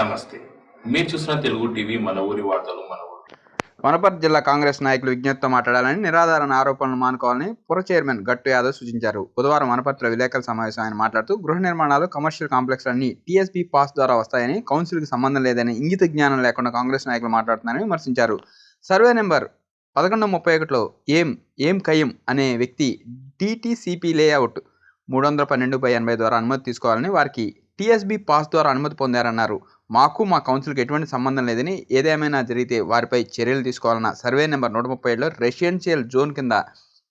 నమస్తే. మీరు చూసిన తెలుగు టీవీ మన ఊరి వార్తలు మన వనపర్తి జిల్లా కాంగ్రెస్ నాయకులు విజ్ఞప్తితో మాట్లాడాలని నిరాధారణ ఆరోపణలు మానుకోవాలని పుర చైర్మన్ గట్టు యాదవ్ సూచించారు. బుధవారం వనపర్తిలో విలేకరుల సమావేశం ఆయన మాట్లాడుతూ గృహ నిర్మాణాలు కమర్షియల్ కాంప్లెక్స్లన్నీ టీఎస్పీ పాస్ ద్వారా వస్తాయని కౌన్సిల్కి సంబంధం లేదని ఇంగిత జ్ఞానం లేకుండా కాంగ్రెస్ నాయకులు మాట్లాడుతున్నారని విమర్శించారు. సర్వే నెంబర్ పదకొండు ముప్పై ఒకటిలో ఏం ఏం కయ్యం అనే వ్యక్తి డిటిసిపి లేఅవుట్ మూడు వందల పన్నెండు బై ఎనభై ద్వారా అనుమతి తీసుకోవాలని వారికి టీఎస్బీ పాస్ ద్వారా అనుమతి పొందారన్నారు. మాకు మా కౌన్సిల్కి ఎటువంటి సంబంధం లేదని ఏదేమైనా జరిగితే వారిపై చర్యలు తీసుకోవాలన్న సర్వే నెంబర్ నూట ముప్పై ఏడులో రెసిడెన్షియల్ జోన్ కింద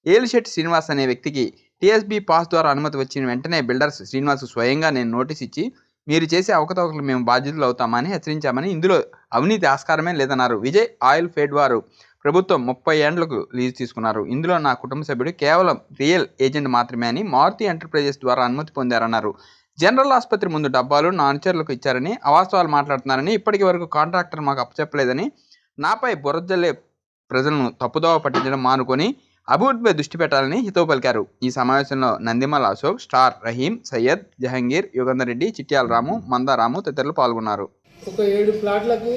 ఏలిశెట్టి శ్రీనివాస్ అనే వ్యక్తికి టీఎస్బీ పాస్ ద్వారా అనుమతి వచ్చిన వెంటనే బిల్డర్స్ శ్రీనివాస్ స్వయంగా నేను నోటీస్ ఇచ్చి మీరు చేసే అవకతవకలు మేము బాధ్యతలు అవుతామని హెచ్చరించామని ఇందులో అవినీతి ఆస్కారమే లేదన్నారు. విజయ్ ఆయిల్ ఫెడ్ వారు ప్రభుత్వం ముప్పై ఏండ్లకు లీజు తీసుకున్నారు. ఇందులో నా కుటుంబ సభ్యుడు కేవలం రియల్ ఏజెంట్ మాత్రమే అని మారుతి ఎంటర్ప్రైజెస్ ద్వారా అనుమతి పొందారన్నారు. జనరల్ ఆసుపత్రి ముందు డబ్బాలు నా అనుచరులకు ఇచ్చారని అవాస్తవాలు మాట్లాడుతున్నారని ఇప్పటికి వరకు కాంట్రాక్టర్ మాకు అప్పచెప్పలేదని నాపై బురదల్లే ప్రజలను తప్పుదోవ పట్టించడం మానుకొని అభివృద్ధిపై దృష్టి పెట్టాలని హితవు పలికారు. ఈ సమావేశంలో నందిమల్ అశోక్ స్టార్ రహీం సయ్యద్ జహంగీర్ యుగంధర్ రెడ్డి చిట్యాల రాము మందారాము తదితరులు పాల్గొన్నారు. ఒక ఏడు ప్లాట్లకు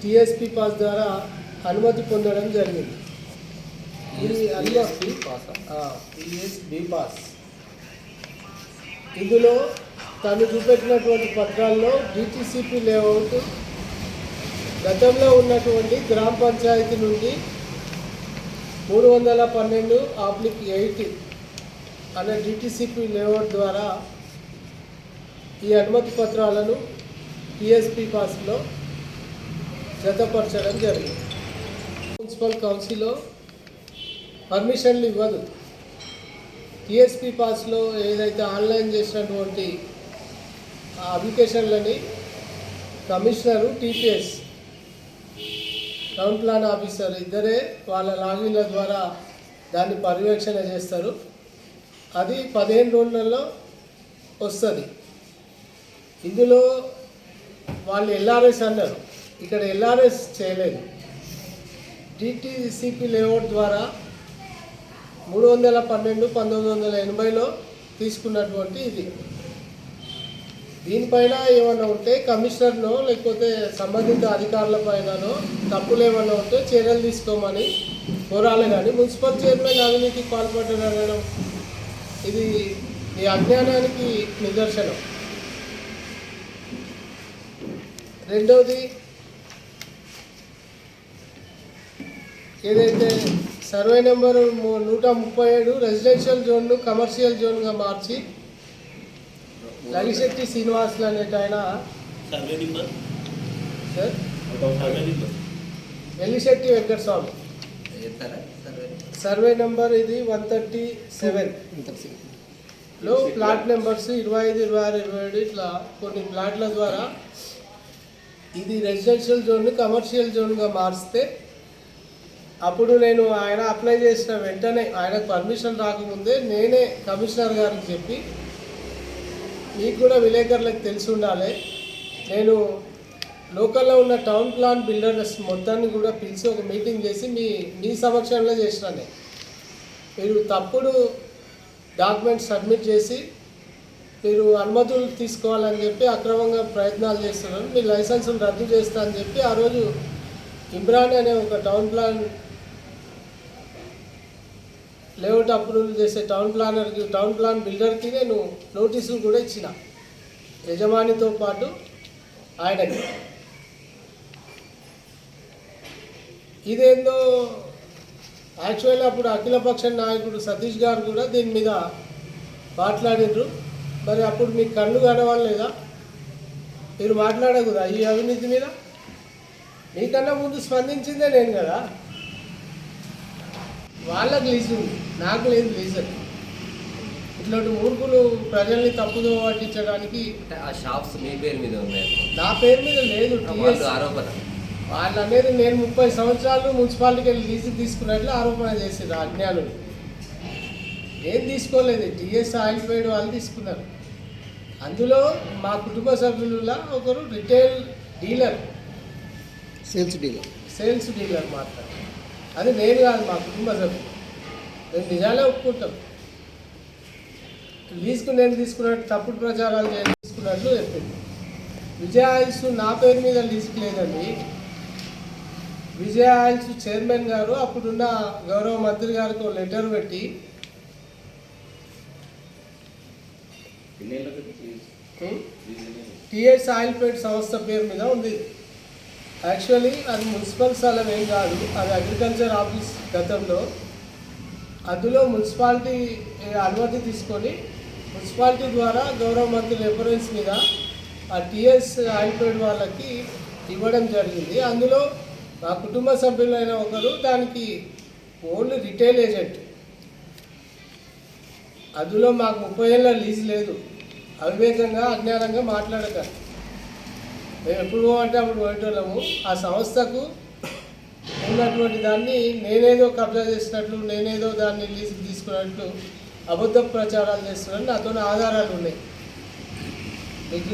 టిఎస్పి పాస్ ద్వారా అనుమతి పొందడం జరిగింది. ఇందులో తను చూపెట్టినటువంటి పత్రాల్లో డిటిసిపి లేఅవుట్ గతంలో ఉన్నటువంటి గ్రామ పంచాయతీ నుండి మూడు వందల పన్నెండు ఆబ్లిక్ ఎయిట్ అనే డిటిసిపి లేఅవుట్ ద్వారా ఈ అనుమతి పత్రాలను టిఎస్పి పాస్లో జతపరచడం జరిగింది. మున్సిపల్ కౌన్సిల్లో పర్మిషన్లు ఇవ్వదు. టీఎస్పీ పాస్లో ఏదైతే ఆన్లైన్ చేసినటువంటి ఆ అప్లికేషన్లని commissioner TPS town plan officer ఇద్దరే వాళ్ళ లాగిన్ల ద్వారా దాన్ని పర్యవేక్షణ చేస్తారు. అది పదిహేను రోజులలో వస్తుంది. ఇందులో వాళ్ళు ఎల్ఆర్ఎస్ అన్నారు. ఇక్కడ ఎల్ఆర్ఎస్ చేయలేదు. డిటిసిపి లేఅవుట్ ద్వారా మూడు వందల పన్నెండు పంతొమ్మిది వందల ఎనభైలో తీసుకున్నటువంటి ఇది. దీనిపైన ఏమన్నా ఉంటే కమిషనర్ను లేకపోతే సంబంధిత అధికారుల పైననో తప్పులు ఏమన్నా ఉంటే చర్యలు తీసుకోమని కోరాలి కానీ మున్సిపల్ చైర్మన్ అవినీతికి పాల్పడ్డారనడం ఇది ఈ అజ్ఞానానికి నిదర్శనం. రెండవది ఏదైతే సర్వే నెంబర్ నూట ముప్పై ఏడు రెసిడెన్షియల్ జోన్ను కమర్షియల్ జోన్గా మార్చి లగిశెట్టి శ్రీనివాసులు అనేట ఆయన. Survey number? Sir? Survey number. Vellisetti Venkataswamy. Survey number? ఇది వన్ థర్టీ సెవెన్. లో ప్లాట్ నెంబర్స్ ఇరవై ఐదు ఇరవై ఆరు ఇరవై ఏడు ఇట్లా కొన్ని ప్లాట్ల ద్వారా ఇది రెసిడెన్షియల్ జోన్ కమర్షియల్ జోన్గా మారిస్తే అప్పుడు నేను ఆయన అప్లై చేసిన వెంటనే ఆయనకు పర్మిషన్ రాకముందే నేనే కమిషనర్ గారికి చెప్పి మీకు కూడా విలేకరులకు తెలిసి ఉండాలి. నేను లోకల్లో ఉన్న టౌన్ ప్లాన్ బిల్డర్స్ మొత్తాన్ని కూడా పిలిచి ఒక మీటింగ్ చేసి మీ మీ సమక్షంలో చేసినాను మీరు తప్పుడు డాక్యుమెంట్స్ సబ్మిట్ చేసి మీరు అనుమతులు తీసుకోవాలని చెప్పి అక్రమంగా ప్రయత్నాలు చేస్తున్నారు. మీ లైసెన్సులు రద్దు చేస్తా అని చెప్పి ఆ రోజు ఇమ్రాన్ అనే ఒక టౌన్ ప్లాన్ లేఅవుట్ అప్రూవల్ చేసే టౌన్ ప్లానర్కి టౌన్ ప్లాన్ బిల్డర్కి నేను నోటీసులు కూడా ఇచ్చిన. యజమానితో పాటు ఆయనకి. ఇదేందో యాక్చువల్ అప్పుడు అఖిలపక్ష నాయకుడు సతీష్ గారు కూడా దీని మీద మాట్లాడినారు మరి అప్పుడు మీకు కళ్ళు కనవాలేదా మీరు మాట్లాడకూడదా ఈ అవినీతి మీద? మీకన్నా ముందు స్పందించిందే నేను కదా. వాళ్ళకి లీజు నాకు లేదు లీజర్ ఇట్లాంటి మూర్ఖులు ప్రజల్ని తప్పుదో పట్టించడానికి అంటే ఆ షాప్స్ మీ పేరు మీద ఉన్నాయి. నా పేరు మీద లేదు వాళ్ళు. ఆరోపణ. వాళ్ళు అనేది నేను ముప్పై సంవత్సరాలు మున్సిపాలిటీకి వెళ్ళి లీజు తీసుకున్నట్లు ఆరోపణ చేసారు అజ్ఞానులు. నేను తీసుకోలేదు టీఎస్ ఆయిల్ పేడ్ వాళ్ళు తీసుకున్నారు. అందులో మా కుటుంబ సభ్యుల ఒకరు retail dealer. Sales dealer sales dealer మాత్రం. అది నేను కాదు మా కుటుంబ సభ్యులు. మేము నిజాలే ఒప్పుకుంటాం లీజుకు నేను తీసుకున్నట్టు తప్పుడు ప్రచారాలు నేను తీసుకున్నట్లు చెప్పింది. విజయ ఆయిల్స్ నా పేరు మీద లీజుకు లేదండి. విజయ ఆయిల్స్ చైర్మన్ గారు అప్పుడున్న గౌరవ మంత్రి గారికి ఒక లెటర్ పెట్టి టిఎస్ ఆయిల్ పేట్ సంస్థ పేరు మీద ఉంది. యాక్చువల్లీ అది మున్సిపల్ స్థలం ఏం కాదు. అది అగ్రికల్చర్ ఆఫీస్ గతంలో అందులో మున్సిపాలిటీ అనుమతి తీసుకొని మున్సిపాలిటీ ద్వారా గౌరవ మంత్రుల రెఫరెన్స్ మీద ఆ టీఎస్ ఆయిల్ వాళ్ళకి ఇవ్వడం జరిగింది. అందులో మా కుటుంబ సభ్యులైన ఒకరు దానికి ఓన్లీ రిటైల్ ఏజెంట్. అందులో మాకు ముప్పై ఏళ్ళ లీజ్ లేదు. అవివేకంగా అజ్ఞానంగా మాట్లాడక మేము ఎప్పుడు పోమంటే అప్పుడు పోయేటోళ్ళము. ఆ సంస్థకు ఉన్నటువంటి దాన్ని నేనేదో కబ్జా చేసినట్లు నేనేదో దాన్ని లీజుకు తీసుకున్నట్లు అబద్ధ ప్రచారాలు చేస్తున్నాను. నాతో ఆధారాలు ఉన్నాయి. మీకు